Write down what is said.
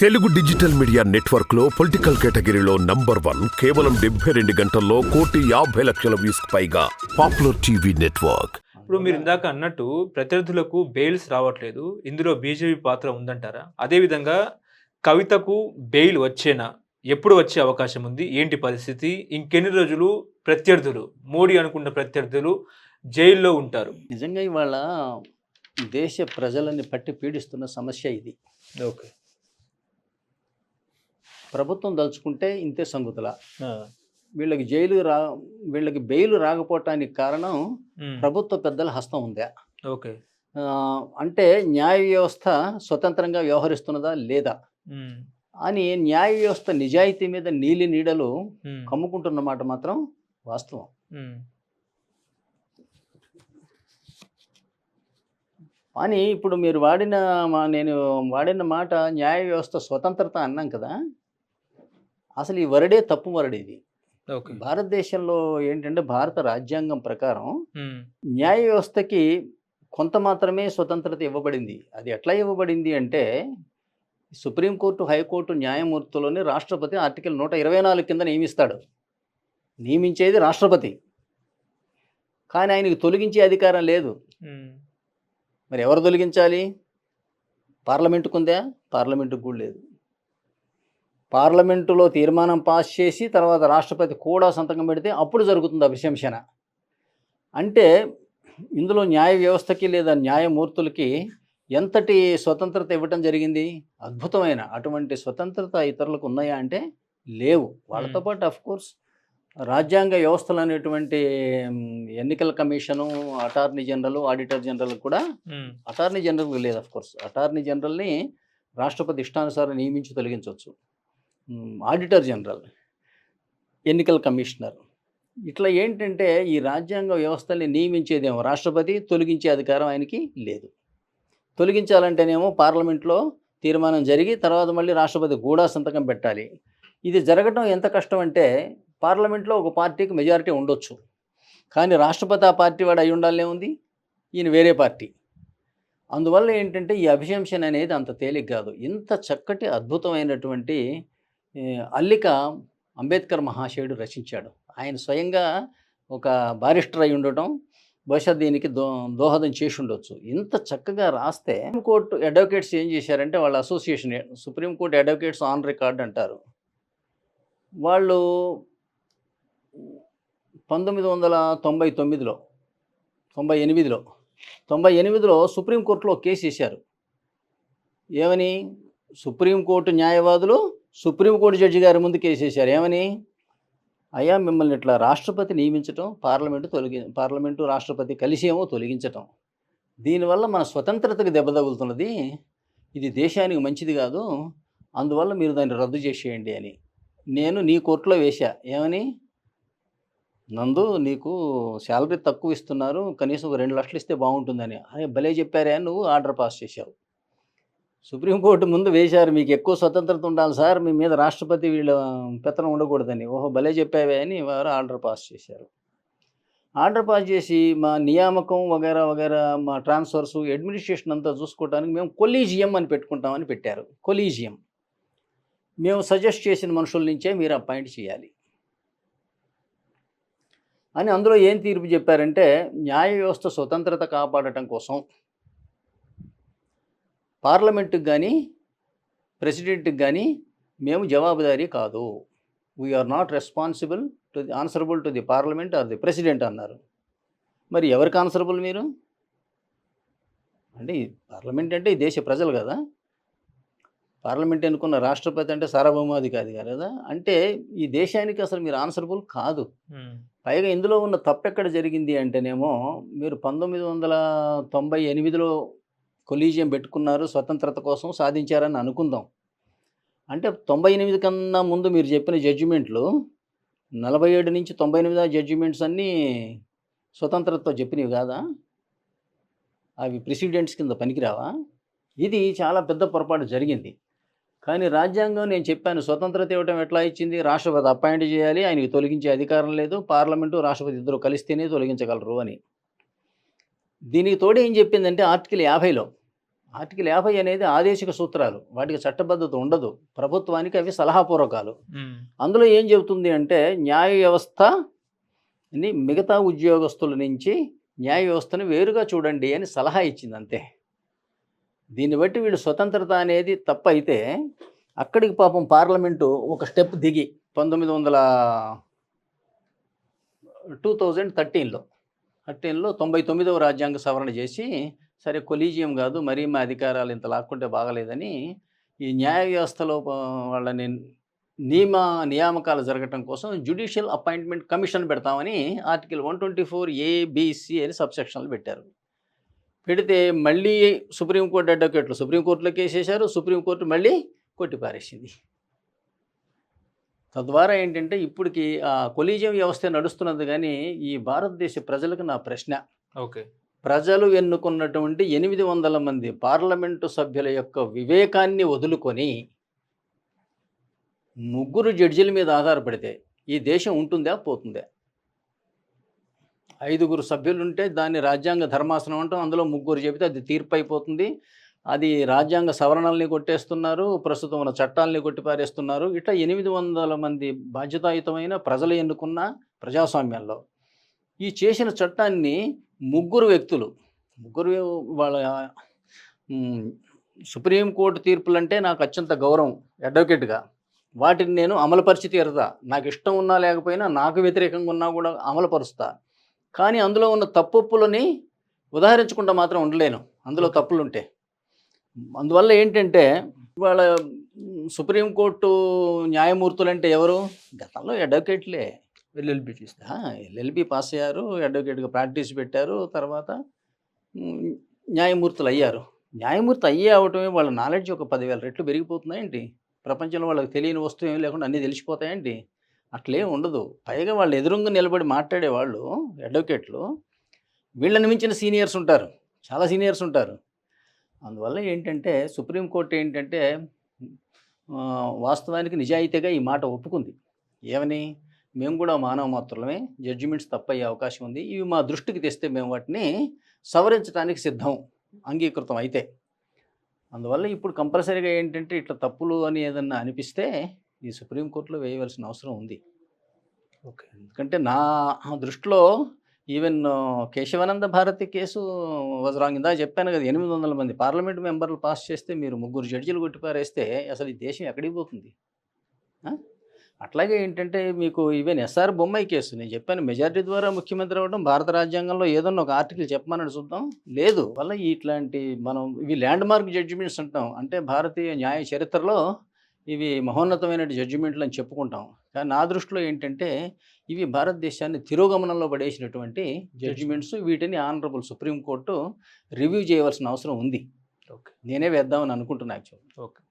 Telugu digital media నెట్వర్క్లో political కేటగిరీలో number one కేవలం డెబ్బై రెండు గంటల్లో కోటి యాభై లక్షల వ్యూస్ పైగా పాపులర్ టీవీ నెట్వర్క్. ఇప్పుడు మీరు ఇందాక అన్నట్టు ప్రత్యర్థులకు బెయిల్స్ రావట్లేదు. ఇందులో బీజేపీ పాత్ర ఉందంటారా? అదేవిధంగా కవితకు బెయిల్ వచ్చేనా? ఎప్పుడు వచ్చే అవకాశం ఉంది? ఏంటి పరిస్థితి? ఇంకెన్ని రోజులు ప్రత్యర్థులు? మోడీ అనుకున్న ప్రత్యర్థులు జైల్లో ఉంటారు. నిజంగా ఇవాళ దేశ ప్రజలని పట్టి పీడిస్తున్న సమస్య ఇది. ఓకే. ప్రభుత్వం దలుచుకుంటే ఇంతే సంగతుల. వీళ్ళకి జైలు రా వీళ్ళకి బెయిల్ రాకపోవటానికి కారణం ప్రభుత్వ పెద్దల హస్తం ఉందా? ఓకే. అంటే న్యాయ వ్యవస్థ స్వతంత్రంగా వ్యవహరిస్తున్నదా లేదా? అని న్యాయ వ్యవస్థ నిజాయితీ మీద నీలి నీడలు కమ్ముకుంటున్న మాట మాత్రం వాస్తవం. కానీ ఇప్పుడు మీరు వాడిన నేను వాడిన మాట న్యాయ వ్యవస్థ స్వతంత్రత అన్నాం కదా. అసలు ఈ వరడే తప్పు వరడు ఇది. భారతదేశంలో ఏంటంటే భారత రాజ్యాంగం ప్రకారం న్యాయ వ్యవస్థకి కొంత మాత్రమే స్వతంత్రత ఇవ్వబడింది. అది ఎట్లా ఇవ్వబడింది అంటే సుప్రీంకోర్టు హైకోర్టు న్యాయమూర్తులని రాష్ట్రపతి ఆర్టికల్ నూట ఇరవై నాలుగు కింద నియమిస్తాడు. నియమించేది రాష్ట్రపతి. కానీ ఆయనకి తొలగించే అధికారం లేదు. మరి ఎవరు తొలగించాలి? పార్లమెంటుకు ఉందా పార్లమెంటుకు కూడా లేదు. పార్లమెంటులో తీర్మానం పాస్ చేసి తర్వాత రాష్ట్రపతి కూడా సంతకం పెడితే అప్పుడు జరుగుతుంది అభిశంసన అంటే ఇందులో న్యాయ వ్యవస్థకి లేదా న్యాయమూర్తులకి ఎంతటి స్వతంత్రత ఇవ్వటం జరిగింది? అద్భుతమైన. అటువంటి స్వతంత్రత ఇతరులకు ఉన్నాయా అంటే లేవు. వాళ్ళతో. పాటు అఫ్ కోర్స్ రాజ్యాంగ వ్యవస్థలు అనేటువంటి ఎన్నికల commission attorney general auditor general కూడా అటార్నీ జనరల్ లేదు అఫ్ కోర్స్ అటార్నీ జనరల్ని రాష్ట్రపతి ఇష్టానుసారం నియమించి తొలగించవచ్చు. ఆడిటర్ జనరల్ ఎన్నికల కమిషనర్. ఇట్లా ఏంటంటే ఈ రాజ్యాంగ వ్యవస్థల్ని నియమించేదేమో రాష్ట్రపతి తొలగించే అధికారం ఆయనకి లేదు. తొలగించాలంటేనేమో పార్లమెంట్లో తీర్మానం జరిగి తర్వాత మళ్ళీ రాష్ట్రపతి కూడా సంతకం పెట్టాలి. ఇది జరగడం ఎంత కష్టం అంటే పార్లమెంట్లో ఒక పార్టీకి మెజారిటీ ఉండొచ్చు. కానీ రాష్ట్రపతి ఆ పార్టీ వాడు అయి ఉండాలనే ఉంది ఈయన వేరే పార్టీ. అందువల్ల ఏంటంటే ఈ అభిశంసన అనేది అంత తేలిక కాదు ఇంత చక్కటి అద్భుతమైనటువంటి అల్లిక అంబేద్కర్ మహాశయుడు రచించాడు. ఆయన స్వయంగా ఒక బారిస్టర్ అయి ఉండటం బహుశా దీనికి దో దోహదం చేసి ఉండొచ్చు. ఇంత చక్కగా రాస్తే సుప్రీంకోర్టు అడ్వకేట్స్ ఏం చేశారంటే వాళ్ళ association supreme court advocates on record అంటారు. వాళ్ళు పంతొమ్మిది వందల తొంభై తొమ్మిదిలో తొంభై ఎనిమిదిలో తొంభై ఎనిమిదిలో సుప్రీంకోర్టులో కేసు వేశారు. ఏమని? సుప్రీంకోర్టు న్యాయవాదులు సుప్రీంకోర్టు జడ్జి గారి ముందు కేసేశారు ఏమని? అయ్యా మిమ్మల్ని ఇట్లా రాష్ట్రపతి నియమించటం పార్లమెంటు తొలగి పార్లమెంటు రాష్ట్రపతి కలిసి ఏమో తొలగించటం. దీనివల్ల మన స్వతంత్రతకు దెబ్బ తగులుతున్నది ఇది దేశానికి మంచిది కాదు. అందువల్ల మీరు దాన్ని రద్దు చేసేయండి అని. నేను నీ కోర్టులో వేశా. ఏమని? నందు నీకు శాలరీ తక్కువ ఇస్తున్నారు కనీసం ఒక రెండు లక్షలు ఇస్తే బాగుంటుందని. అరే భలే చెప్పారే నువ్వు ఆర్డర్ పాస్ చేశావు. సుప్రీంకోర్టు ముందు వేశారు మీకు ఎక్కువ స్వతంత్రత ఉండాలి సార్ మీ మీద రాష్ట్రపతి వీళ్ళ పెత్తనం ఉండకూడదని. ఓహో భలే చెప్పావే అని వారు ఆర్డర్ పాస్ చేశారు. ఆర్డర్ పాస్ చేసి మా నియామకం వగేరా వగేరా మా ట్రాన్స్ఫర్స్ అడ్మినిస్ట్రేషన్ అంతా చూసుకోవడానికి మేము కొలీజియం అని పెట్టుకుంటామని పెట్టారు. కొలీజియం. మేము సజెస్ట్ చేసిన మనుషుల నుంచే మీరు అపాయింట్ చేయాలి. అని అందులో ఏం తీర్పు చెప్పారంటే న్యాయ వ్యవస్థ స్వతంత్రత కాపాడటం కోసం పార్లమెంటుకి కానీ ప్రెసిడెంట్కి కానీ మేము జవాబుదారీ కాదు. We are not responsible to the answerable to the parliament or the president అన్నారు. మరి ఎవరికి ఆన్సరబుల్ మీరు? అంటే ఈ పార్లమెంట్ అంటే ఈ దేశ ప్రజలు కదా. పార్లమెంట్ ఎన్నుకున్న రాష్ట్రపతి అంటే సార్వభౌమాధికారి కదా. అంటే ఈ దేశానికి అసలు మీరు ఆన్సరబుల్ కాదు. పైగా ఇందులో ఉన్న తప్పు ఎక్కడ జరిగింది అంటేనేమో మీరు పంతొమ్మిది వందల తొంభై ఎనిమిదిలో కొలీజియం పెట్టుకున్నారు స్వతంత్రత కోసం సాధించారని అనుకుందాం. అంటే తొంభై ఎనిమిది కన్నా ముందు మీరు చెప్పిన జడ్జిమెంట్లు నలభై ఏడు నుంచి తొంభై ఎనిమిది జడ్జిమెంట్స్ అన్నీ స్వతంత్రతతో చెప్పినవి కాదా? అవి ప్రెసిడెంట్స్ కింద పనికిరావా? ఇది చాలా పెద్ద పొరపాటు జరిగింది. కానీ రాజ్యాంగం నేను చెప్పాను స్వతంత్రత ఇవ్వటం ఎట్లా ఇచ్చింది? రాష్ట్రపతి అపాయింట్ చేయాలి ఆయనకి తొలగించే అధికారం లేదు పార్లమెంటు రాష్ట్రపతి ఇద్దరు కలిస్తేనే తొలగించగలరు అని. దీనికి తోడు ఏం చెప్పిందంటే ఆర్టికల్ యాభైలో ఆర్టికల్ యాభై అనేది ఆదేశిక సూత్రాలు. వాటికి చట్టబద్ధత ఉండదు. ప్రభుత్వానికి అవి సలహాపూర్వకాలు. అందులో ఏం చెబుతుంది అంటే న్యాయ వ్యవస్థని మిగతా ఉద్యోగస్తుల నుంచి న్యాయ వ్యవస్థను వేరుగా చూడండి అని సలహా ఇచ్చింది అంతే. దీన్ని బట్టి వీళ్ళు స్వతంత్రత అనేది తప్పు అయితే అక్కడికి పాపం పార్లమెంటు ఒక స్టెప్ దిగి పంతొమ్మిది వందల టూ థౌజండ్ థర్టీన్లో థర్టీన్లో తొంభై తొమ్మిదవ రాజ్యాంగ సవరణ చేసి సరే కొలీజియం కాదు మరీ మా అధికారాలు ఇంత లాక్కుంటే బాగలేదని ఈ న్యాయ వ్యవస్థలో వాళ్ళని నియమ నియామకాలు జరగటం కోసం జ్యుడిషియల్ అపాయింట్మెంట్ కమిషన్ పెడతామని article one twenty four ABC అని సబ్సెక్షన్లు పెట్టారు. పెడితే మళ్ళీ సుప్రీంకోర్టు అడ్వకేట్లు సుప్రీంకోర్టులో కేసు వేశారు సుప్రీంకోర్టు మళ్ళీ కొట్టిపారేసింది తద్వారా ఏంటంటే ఇప్పటికి ఆ కొలీజియం వ్యవస్థ నడుస్తున్నది కానీ ఈ భారతదేశ ప్రజలకు నా ప్రశ్న. ఓకే. ప్రజలు ఎన్నుకున్నటువంటి ఎనిమిది వందల మంది పార్లమెంటు సభ్యుల యొక్క వివేకాన్ని వదులుకొని ముగ్గురు జడ్జిల మీద ఆధారపడితే ఈ దేశం ఉంటుందా పోతుందా? ఐదుగురు సభ్యులు ఉంటే దాన్ని రాజ్యాంగ ధర్మాసనం అంటాం అందులో ముగ్గురు చెబితే అది తీర్పు అయిపోతుంది. అది రాజ్యాంగ సవరణల్ని కొట్టేస్తున్నారు ప్రస్తుతం ఉన్న చట్టాలని కొట్టిపారేస్తున్నారు. ఇట్లా ఎనిమిది వందల మంది బాధ్యతాయుతమైన ప్రజలు ఎన్నుకున్న ప్రజాస్వామ్యంలో ఈ చేసిన చట్టాన్ని ముగ్గురు వ్యక్తులు ముగ్గురు వాళ్ళ సుప్రీంకోర్టు తీర్పులంటే నాకు అత్యంత గౌరవం అడ్వకేట్గా. వాటిని నేను అమలుపరిచి తీరుతా నాకు ఇష్టం ఉన్నా లేకపోయినా నాకు వ్యతిరేకంగా ఉన్నా కూడా అమలుపరుస్తా కానీ అందులో ఉన్న తప్పులని ఉదాహరించకుండా మాత్రం ఉండలేను. అందులో తప్పులుంటే. అందువల్ల ఏంటంటే వాళ్ళ సుప్రీంకోర్టు న్యాయమూర్తులు అంటే ఎవరు? గతంలో అడ్వకేట్లే. ఎల్ఎల్బి ఎల్ఎల్బి పాస్ అయ్యారు అడ్వకేట్గా ప్రాక్టీస్ పెట్టారు తర్వాత న్యాయమూర్తులు అయ్యారు. న్యాయమూర్తి అయ్యే అవటమే వాళ్ళ నాలెడ్జ్ ఒక పదివేల రెట్లు పెరిగిపోతున్నాయండి. ప్రపంచంలో వాళ్ళకి తెలియని వస్తువు ఏమి లేకుండా అన్నీ తెలిసిపోతాయండి. అట్లే ఉండదు. పైగా వాళ్ళు ఎదురుంగా నిలబడి మాట్లాడే వాళ్ళు అడ్వకేట్లు వీళ్ళని మించిన సీనియర్స్ ఉంటారు. చాలా సీనియర్స్ ఉంటారు. అందువల్ల ఏంటంటే సుప్రీంకోర్టు ఏంటంటే వాస్తవానికి నిజాయితీగా ఈ మాట ఒప్పుకుంది. ఏమని? మేము కూడా మానవ మాత్రమే జడ్జిమెంట్స్ తప్పయ్యే అవకాశం ఉంది. ఇవి మా దృష్టికి తెస్తే మేము వాటిని సవరించడానికి సిద్ధం అంగీకృతం అయితే. అందువల్ల ఇప్పుడు కంపల్సరీగా ఏంటంటే ఇట్లా తప్పులు అని ఏదన్నా అనిపిస్తే ఈ సుప్రీంకోర్టులో వేయవలసిన అవసరం ఉంది. ఓకే. ఎందుకంటే నా దృష్టిలో even uh, Kesavananda Bharati case was wrong ఇందా చెప్పాను కదా ఎనిమిది వందల మంది పార్లమెంట్ మెంబర్లు పాస్ చేస్తే మీరు ముగ్గురు జడ్జీలు కొట్టిపారేస్తే అసలు ఈ దేశం ఎక్కడికి పోతుంది? అట్లాగే ఏంటంటే మీకు ఈవెన్ ఎస్ఆర్ బొమ్మాయి కేసు నేను చెప్పాను మెజారిటీ ద్వారా ముఖ్యమంత్రి అవ్వడం భారత రాజ్యాంగంలో ఏదన్నా ఒక ఆర్టికల్ చెప్పమని చూద్దాం. లేదు వల్ల ఇట్లాంటి మనం ఇవి ల్యాండ్ మార్క్ జడ్జిమెంట్స్ అంటాం అంటే భారతీయ న్యాయ చరిత్రలో ఇవి మహోన్నతమైన జడ్జిమెంట్లు అని చెప్పుకుంటాం. కానీ నా దృష్టిలో ఏంటంటే ఇవి భారతదేశాన్ని తిరోగమనంలో పడేసినటువంటి జడ్జిమెంట్స్ వీటిని ఆనరబుల్ సుప్రీంకోర్టు రివ్యూ చేయవలసిన అవసరం ఉంది. ఓకే. నేనే వేద్దామని అనుకుంటున్నా యాక్చువల్. ఓకే.